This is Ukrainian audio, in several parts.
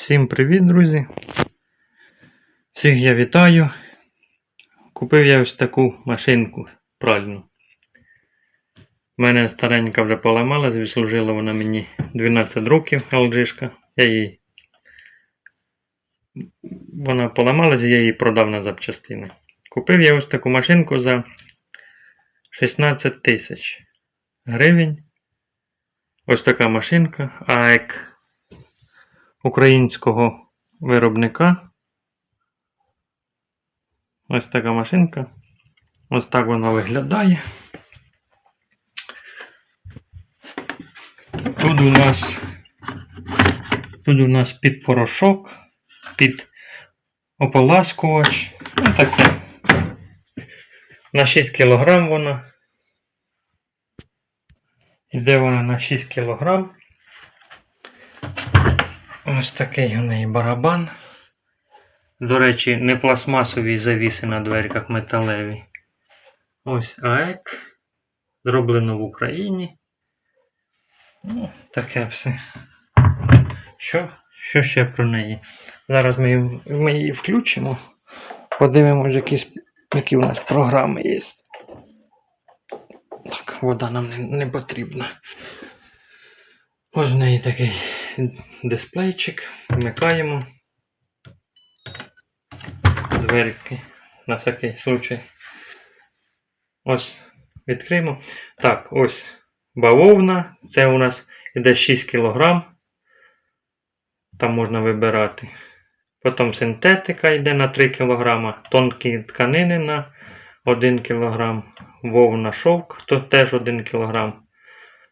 Всім привіт, друзі! Всіх я вітаю. Купив я ось таку машинку пральну. У мене старенька вже поламалась, відслужила вона мені 12 років LG. Я її. Вона поламалась, я її продав на запчастини. Купив я ось таку машинку за 16 тисяч гривень. Ось така машинка AEC українського виробника. Ось така машинка. Ось так вона виглядає. Тут у нас тут у нас під порошок, під ополаскувач. Ну таке. На 6 кг вона. Іде вона на 6 кг. Ось такий у неї барабан. До речі, не пластмасові завіси на дверках металеві. Ось АЕК. Зроблено в Україні. Ну, таке все. Що? Що ще про неї? Зараз ми, ми її включимо. Подивимось, якісь, які у нас програми є. Так, вода нам не, не потрібна. Ось в неї такий дисплейчик. Вмикаємо. Дверки на всякий случай. Ось відкриємо. Так, ось бавовна. Це у нас іде 6 кг. Там можна вибирати. Потім синтетика йде на 3 кг. Тонкі тканини на 1 кг. Вовна шовк, то теж 1 кг.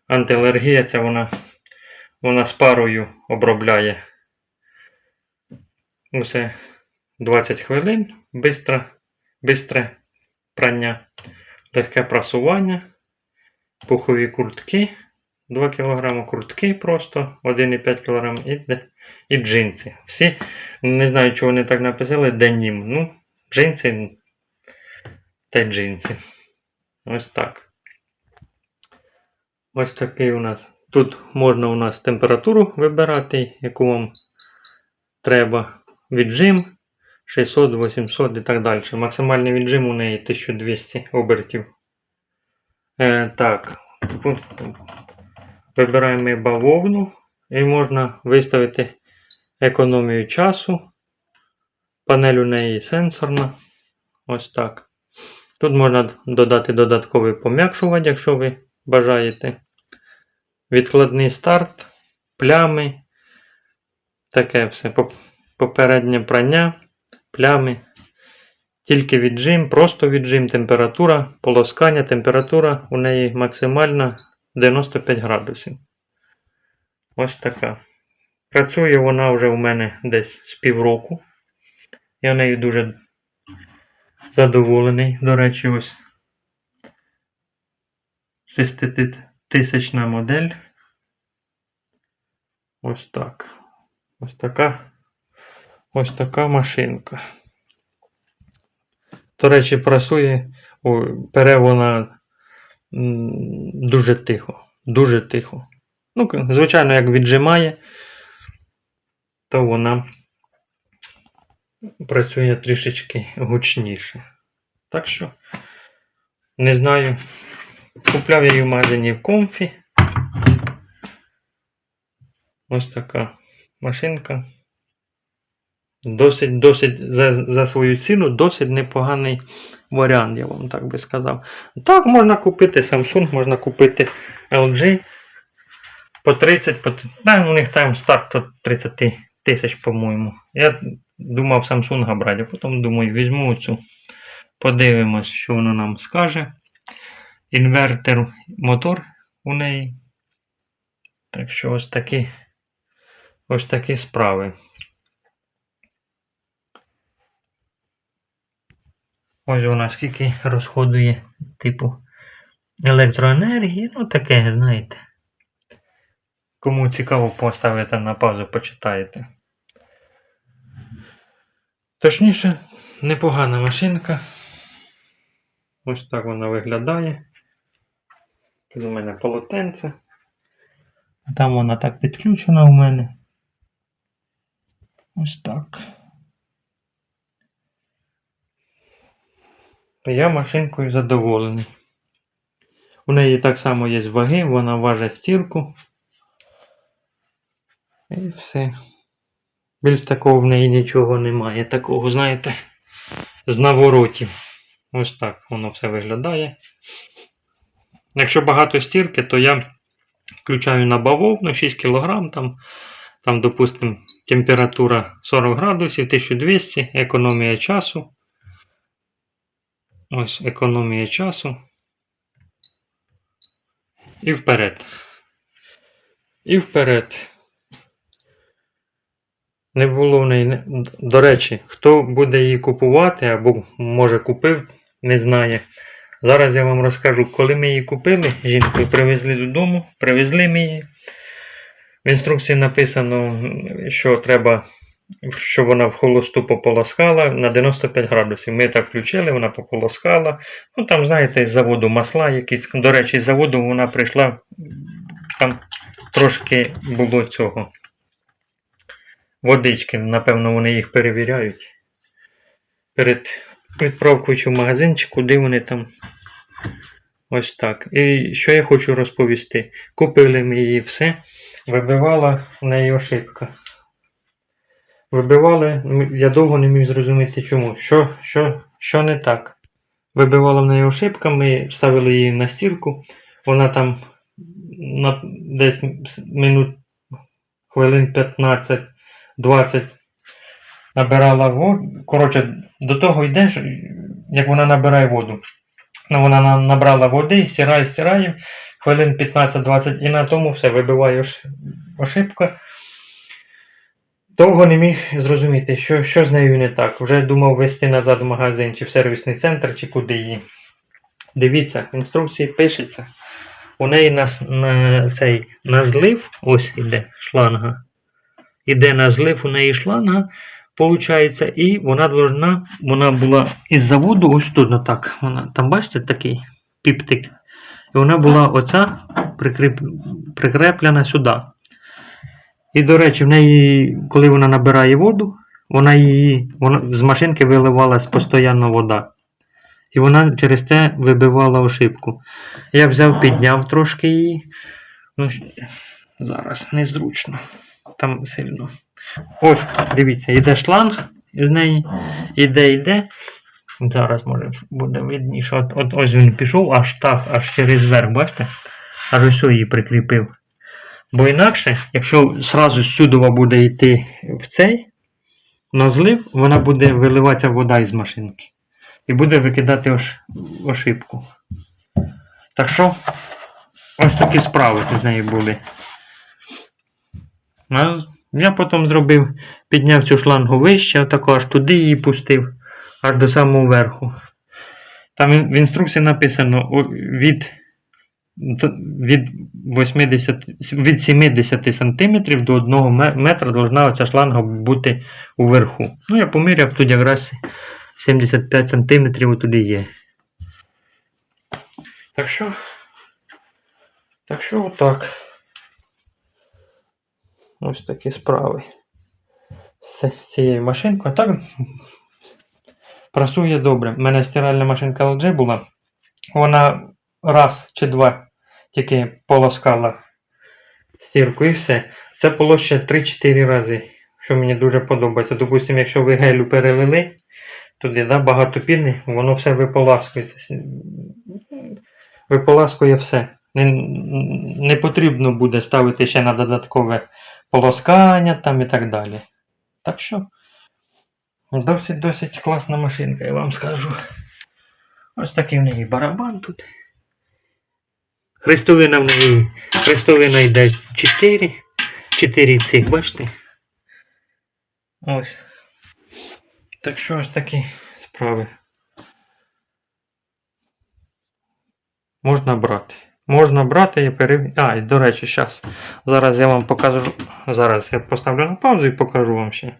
Антиалергія це вона вона з парою обробляє усе 20 хвилин, бистре, бистре прання, легке прасування, пухові куртки, 2 кг куртки просто, 1,5 кг і, і джинси. Всі, не знаю, чого вони так написали, денім. Ну, джинси та джинси. Ось так. Ось такий у нас. Тут можна у нас температуру вибирати, яку вам треба. Віджим 600, 800 і так далі. Максимальний віджим у неї 1200 обертів. Е, так. Вибираємо бавовну і можна виставити економію часу. Панель у неї сенсорна. Ось так. Тут можна додати додатковий пом'якшувач, якщо ви бажаєте відкладний старт, плями, таке все. Попереднє прання, плями. Тільки віджим, просто віджим, температура, полоскання, температура у неї максимальна 95 градусів. Ось така. Працює вона вже у мене десь з півроку. Я нею дуже задоволений. До речі, ось 6000 модель. Ось так. Ось така. Ось така машинка. До речі, працює, о, пере вона дуже тихо. Дуже тихо. Ну, звичайно, як віджимає, то вона працює трішечки гучніше. Так що, не знаю. Купляв я її в магазині в комфі. Ось така машинка. Досить, досить за, за свою ціну досить непоганий варіант, я вам так би сказав. Так, можна купити Samsung, можна купити LG по 30, по, да, у них там старт от 30 тисяч, по-моєму. Я думав Samsung брати, а потім думаю, візьму цю. Подивимось, що воно нам скаже. Інвертер мотор у неї. Так що ось такі, ось такі справи. Ось вона скільки розходує, типу, електроенергії. Ну, таке, знаєте. Кому цікаво, поставите на паузу, почитаєте. Точніше, непогана машинка. Ось так вона виглядає. Тут у мене полотенце. Там вона так підключена у мене. Ось так. Я машинкою задоволений. У неї так само є ваги, вона важить стірку. І все. Більш такого в неї нічого немає. Такого, знаєте, з наворотів. Ось так воно все виглядає. Якщо багато стірки, то я включаю на бавовну 6 кг, там, там, допустимо, температура 40 градусів, 1200, економія часу. Ось економія часу. І вперед. І вперед. Не було в неї. До речі, хто буде її купувати або може купив, не знає. Зараз я вам розкажу, коли ми її купили, жінкою привезли додому, привезли ми її. В інструкції написано, що треба, щоб вона в холосту пополоскала на 95 градусів. Ми так включили, вона пополоскала. Ну там, знаєте, з заводу масла якісь. До речі, з заводу вона прийшла, там трошки було цього. Водички, напевно, вони їх перевіряють. Перед відправкою чи в магазин, чи куди вони там. Ось так. І що я хочу розповісти. Купили ми її все. Вибивала в неї ошибка. Вибивали, я довго не міг зрозуміти чому. Що, що, що не так. Вибивала в неї ошибка, ми ставили її на стірку. Вона там на десь минут хвилин 15-20 набирала воду. Коротше, до того йдеш, як вона набирає воду. Ну, вона набрала води, стирає, стирає, хвилин 15-20 і на тому все вибиває ошибка. Довго не міг зрозуміти, що, що з нею не так. Вже думав вести назад в магазин, чи в сервісний центр, чи куди її. Дивіться, в інструкції пишеться. У неї на, на цей на злив, ось іде шланга. Іде на злив у неї шланга, виходить, і вона должна, вона була із заводу, ось тут, ну так. Вона, там бачите такий піптик. І вона була оця прикріп, прикреплена сюди. І, до речі, в неї, коли вона набирає воду, вона її, вона, з машинки виливалась постійно вода. І вона через це вибивала ошибку. Я взяв, підняв трошки її. Ну, зараз незручно. Там сильно. Ось, дивіться, йде шланг з неї. Іде, йде. Зараз може буде видніше. От, от ось він пішов аж так, аж через верх, бачите? Аж ось її прикріпив. Бо інакше, якщо зразу сюди буде йти в цей на злив, вона буде виливатися вода із машинки. І буде викидати ош... ошибку. Так що, ось такі справи з нею були. Я потім зробив, підняв цю шлангу вище, отако аж туди її пустив, аж до самого верху. Там в інструкції написано від, від, 80, від 70 см до 1 метра должна оця шланга бути уверху. Ну, я поміряв тут якраз 75 см туди є. Так що, так що отак. Ось такі справи. З цією машинкою. Так працює добре. У мене стиральна машинка LG була. Вона раз чи два тільки полоскала стірку і все. Це було 3-4 рази, що мені дуже подобається. Допустимо, якщо ви гелю перелили туди, да, багато піни, воно все виполаскується. Виполаскує все. Не, не потрібно буде ставити ще на додаткове полоскання там і так далі. Так що, досить досить класна машинка, я вам скажу. Ось такий в неї барабан тут. Хрестовина в неї. Хрестовина йде 4. 4 цих, бачите? Ось. Так що ось такі справи. Можна брати. Можна брати і перевірити. А, до речі, зараз. Зараз я вам покажу. Зараз я поставлю на паузу і покажу вам ще.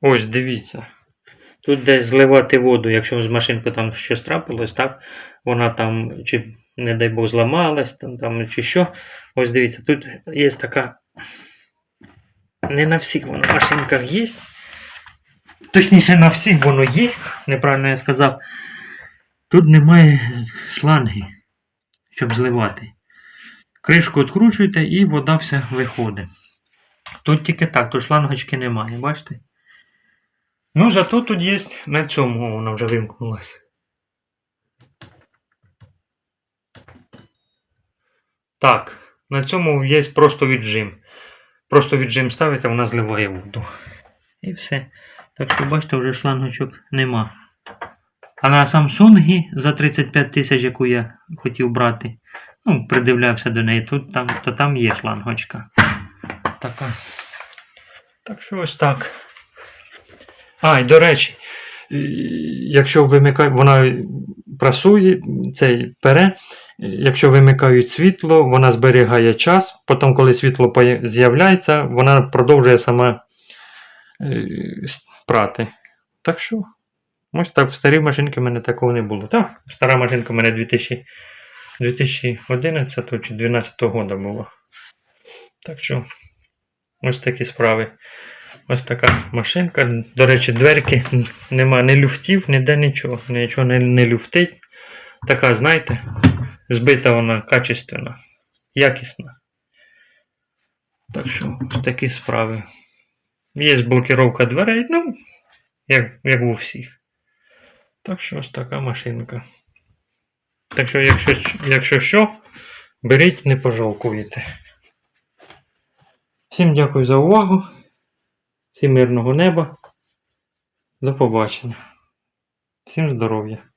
Ось, дивіться. Тут десь зливати воду, якщо з машинкою там щось трапилось, так? Вона там, чи, не дай Бог, зламалась, там, там, чи що. Ось дивіться, тут є така. Не на всіх вона машинках є. точніше на всіх воно є, неправильно я сказав. Тут немає шланги, щоб зливати. Кришку відкручуєте і вода вся виходить. Тут тільки так, тут шлангочки немає, бачите? Ну, зато тут є на цьому, вона вже вимкнулась. Так, на цьому є просто віджим. Просто віджим ставите, вона зливає воду. І все. Так що, бачите, вже шлангочок нема. А на Samsung за 35 тисяч, яку я хотів брати, ну, придивлявся до неї, тут там, то там є шлангочка. Така. Так що ось так. А, і до речі, якщо вимикає, вона прасує, цей пере, якщо вимикають світло, вона зберігає час. Потім, коли світло з'являється, вона продовжує сама е, прати. Так що, ось так, в старій машинці в мене такого не було. Так, стара машинка в мене 2000, 2011 чи 2012 року була. Так що, ось такі справи. Ось така машинка. До речі, дверки нема ні люфтів, ніде нічого. Нічого не, не люфтить. Така, знаєте, збита вона качественна, якісна. Так що, ось такі справи. Є блокировка дверей, ну, як, як у всіх. Так що ось така машинка. Так що, якщо, якщо що, беріть, не пожалкуєте. Всім дякую за увагу. Всім мирного неба. До побачення. Всім здоров'я.